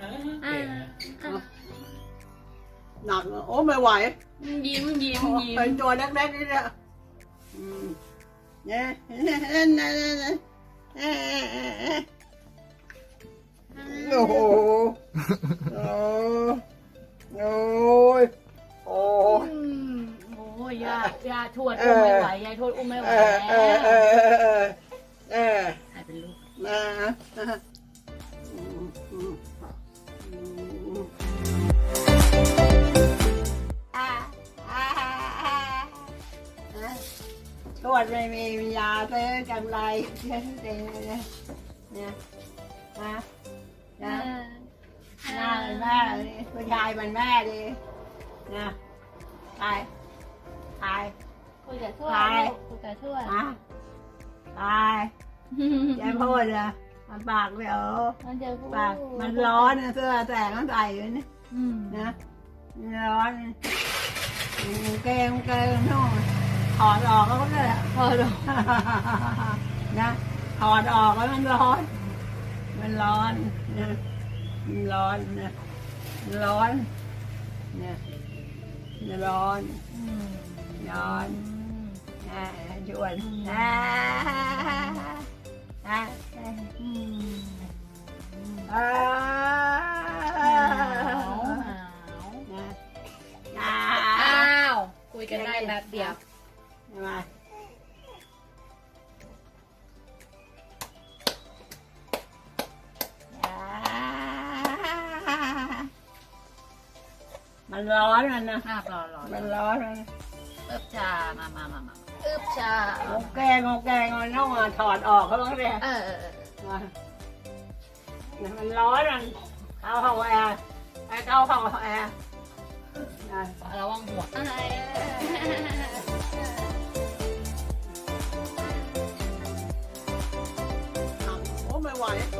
อ่าหนักโอ้ไม่ไหวยิ้มยิ้มยิ้มเป็นตัวเล็กๆนี่เนี่ยอืมเนี่ยโอ้โหโอ้โอ้ยโอ้ยอืมโอ้ยยายาทวดอุ้มไม่ไหวยายทวดอุ้มไม่ไหวเอแล้อวเออเออเออเออใครเป็นลูกนะ ไม่มียาซื้อกำไรเนี่ยเนี่ยเนี่ยนะนะหน้าเป็นแม่ดิผู้ชายเป็นแม่ดินะตายตายคุยกับทวดใครลูกคุยกับทวดตายตายยายพูดเลยมันปากเดี๋ยวมันจะพูดปากมันร้อนนะเสื้อแสงมันใส่อยู่นี่นะร้อนมันเกงเกงนู่น ถอดออกก็ได้พอดอกนะถอดออกแล้วมันร้อน มันร้อนนะมันร้อนนะมันร้อนเนี่ยมันร้อนอืมร้อนอืมอ่าชวนอ่าอ่าอืมอ่าหาวหาวนะอ่าอ้าวคุยกันได้แป๊บเดียว มามันร้อนมันนะภาพรอรอมันร้อนมันอึบชา มามามามาอึบชาโอแกงโอแกงมันต้องมาถอดออกเขาต้องเรียกเออเออเออมันร้อนมันเข้าห้องแอร์ไปเข้าห้องแอร์นะ ระวังหัว เอ้ยโอ้ ไม่